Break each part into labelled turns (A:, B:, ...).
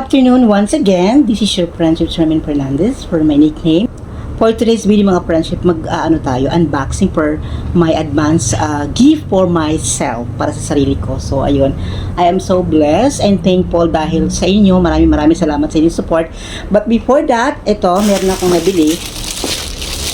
A: afternoon once again. This is your friendship Charmin Fernandez for my nickname. For today's video mga friendship, mag-ano tayo, unboxing for my advance uh, gift for myself para sa sarili ko. So ayun, I am so blessed and thankful dahil sa inyo. Maraming maraming salamat sa inyong support. But before that, ito, meron akong nabili.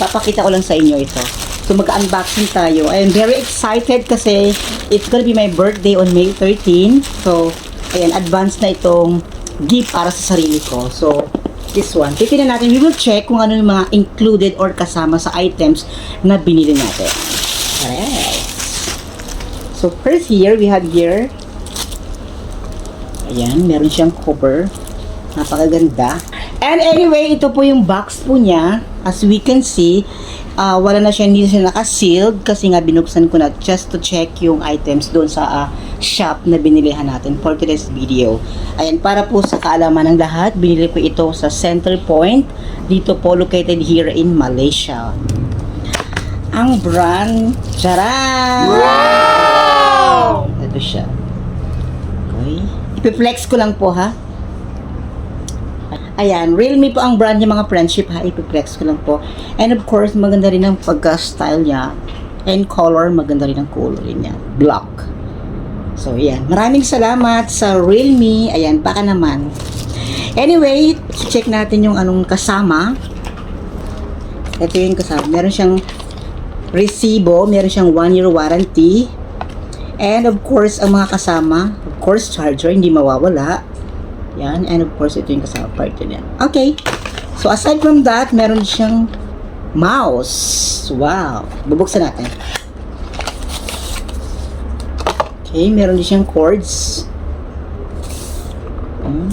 A: Papakita ko lang sa inyo ito. So mag-unboxing tayo. I am very excited kasi it's gonna be my birthday on May 13. So, ayan, advance na itong gift para sa sarili ko. So, this one. Titignan natin, we will check kung ano yung mga included or kasama sa items na binili natin. Alright. So, first here, we have here, ayan, meron siyang cover. Napakaganda. And anyway, ito po yung box po niya. As we can see, ah, wala na siya, hindi na siya naka-sealed kasi nga binuksan ko na just to check yung items doon sa ah, shop na binilihan natin for today's video. Ayan, para po sa kaalaman ng lahat, binili ko ito sa Center Point. Dito po located here in Malaysia. Ang brand, charan! Wow! Ito siya. Okay. Ipiflex ko lang po ha. Ayan, Realme po ang brand niya mga friendship ha. Ipiflex ko lang po. And of course, maganda rin ang pagka-style niya. And color, maganda rin ang color niya. Black. So, yan. Maraming salamat sa Realme. Ayan, baka naman. Anyway, check natin yung anong kasama. Ito yung kasama. Meron siyang resibo. Meron siyang 1 year warranty. And of course, ang mga kasama, of course, charger, hindi mawawala. Yan. And of course, ito yung kasama part niya. Okay. So, aside from that, meron siyang mouse. Wow. Bubuksan natin. Okay. Meron din siyang cords. Mm.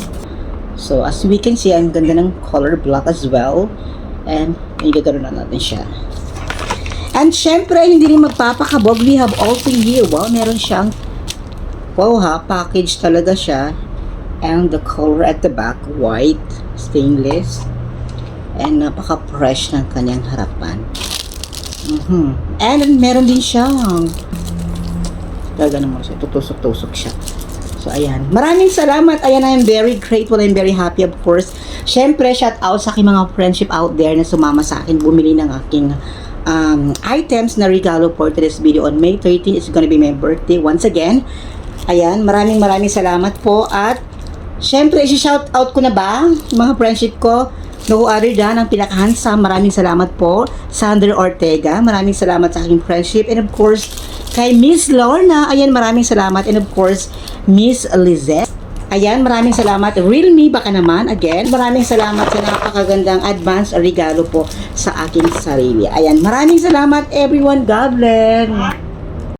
A: So, as we can see, ang ganda ng color black as well. And, igagano na natin siya. And syempre, hindi rin magpapakabog. We have also here, wow, meron siyang, wow ha, package talaga siya. And the color at the back, white, stainless. And napaka-fresh ng kanyang harapan. Mhm. And meron din siyang, talaga naman siya, tutusok-tusok siya. So, ayan. Maraming salamat. Ayan, I am very grateful and very happy, of course. Siyempre, shout out sa aking mga friendship out there na sumama sa akin, bumili ng aking um, items na regalo for today's video on May 13. It's gonna be my birthday once again. Ayan, maraming maraming salamat po at syempre, isi-shout out ko na ba mga friendship ko? No other than ang pinakahansa. Maraming salamat po, Sandra Ortega. Maraming salamat sa aking friendship. And of course, kay Miss Lorna. Ayan, maraming salamat. And of course, Miss Lizette. Ayan, maraming salamat. Real me baka naman. Again, maraming salamat sa napakagandang advance regalo po sa aking sarili. Ayan, maraming salamat everyone. God bless.